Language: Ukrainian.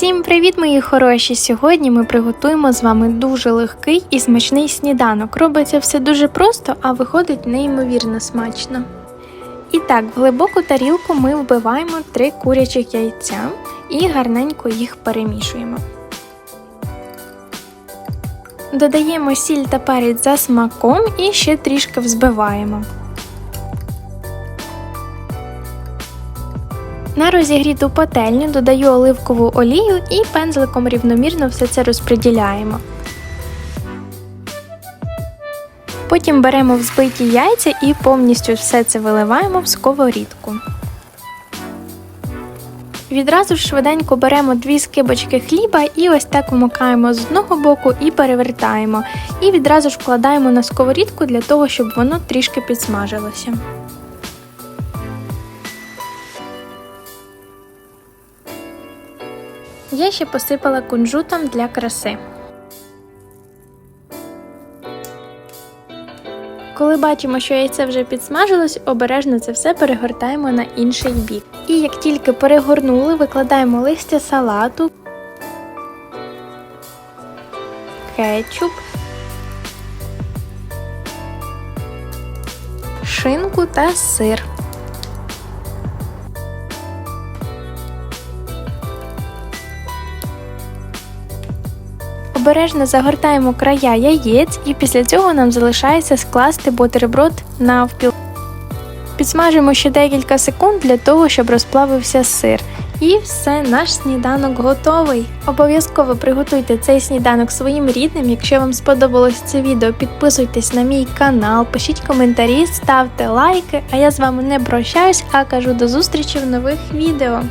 Всім привіт, мої хороші! Сьогодні ми приготуємо з вами дуже легкий і смачний сніданок. Робиться все дуже просто, а виходить неймовірно смачно. І так, в глибоку тарілку ми вбиваємо три курячих яйця і гарненько їх перемішуємо. Додаємо сіль та перець за смаком і ще трішки взбиваємо. На розігріту пательню додаю оливкову олію і пензликом рівномірно все це розподіляємо. Потім беремо взбиті яйця і повністю все це виливаємо в сковорідку. Відразу ж швиденько беремо дві скибочки хліба і ось так вмикаємо з одного боку і перевертаємо. І відразу ж вкладаємо на сковорідку для того, щоб воно трішки підсмажилося. Я ще посипала кунжутом для краси. Коли бачимо, що яйце вже підсмажилось, обережно це все перегортаємо на інший бік. І як тільки перегорнули, викладаємо листя салату, кетчуп, шинку та сир. Обережно загортаємо края яєць і після цього нам залишається скласти бутерброд навпіл. Підсмажимо ще декілька секунд для того, щоб розплавився сир. І все, наш сніданок готовий. Обов'язково приготуйте цей сніданок своїм рідним. Якщо вам сподобалось це відео, підписуйтесь на мій канал, пишіть коментарі, ставте лайки. А я з вами не прощаюсь, а кажу до зустрічі в нових відео.